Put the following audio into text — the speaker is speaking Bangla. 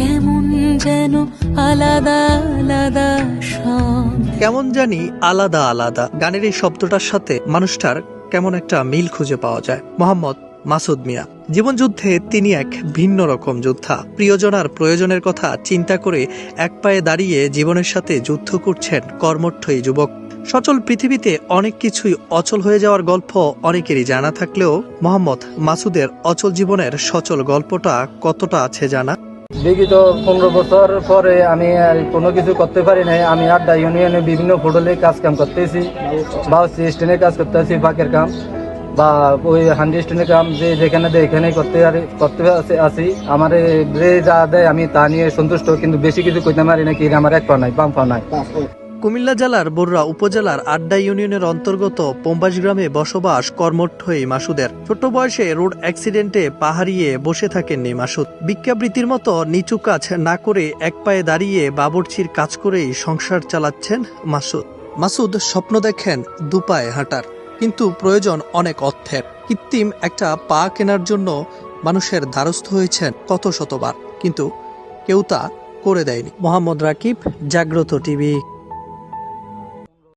কেমন যেন আলাদা আলাদা কেমন জানি আলাদা আলাদা। গানের এই শব্দটার সাথে মানুষটার কেমন একটা মিল খুঁজে পাওয়া যায়। মোহাম্মদ মাসুদ মিয়া। জীবন যুদ্ধে তিনি এক ভিন্ন রকম যোদ্ধা। প্রিয়জনার প্রয়োজনের কথা চিন্তা করে এক পায়ে দাঁড়িয়ে জীবনের সাথে যুদ্ধ করছেন কর্মঠ এই যুবক। সচল পৃথিবীতে অনেক কিছুই অচল হয়ে যাওয়ার গল্প অনেকেরই জানা থাকলেও মোহাম্মদ মাসুদের অচল জীবনের সচল গল্পটা কতটা আছে জানা? বিগত পনেরো বছর পরে আমি আর কোনো কিছু করতে পারি নাই। আমি আড্ডা ইউনিয়নে বিভিন্ন হোটেলে কাজ কাম করতেছি। বা স্টেনে কাজ করতেছি ফাঁকের কাম। বা ওই হান্ডি স্টেনে কাম, যে যেখানে দেয় এখানে করতে করতে আসি- আমার যে যা দেয় আমি তা নিয়ে সন্তুষ্ট, কিন্তু বেশি কিছু করতে পারি না কি, আমার এক পা নাই, বাম পা নাই। কুমিল্লা জেলার বরুড়া উপজেলার আড্ডা ইউনিয়নের অন্তর্গত পোম্বাস গ্রামে বসবাস কর্মঠ এই মাসুদের। ছোট বয়সে রোড অ্যাক্সিডেন্টে পাহাড়িয়ে বসে থাকেননি মাসুদ। বিজ্ঞাবৃত্তির মতো নিচু কাজ না করে এক পায়ে দাঁড়িয়ে বাবরচির কাজ করেই সংসার চালাচ্ছেন মাসুদ। মাসুদ স্বপ্ন দেখেন দুপায়ে হাঁটার, কিন্তু প্রয়োজন অনেক অর্থের। কৃত্রিম একটা পা কেনার জন্য মানুষের দ্বারস্থ হয়েছেন কত শতবার, কিন্তু কেউ তা করে দেয়নি। মোহাম্মদ রাকিব, জাগ্রত টিভি।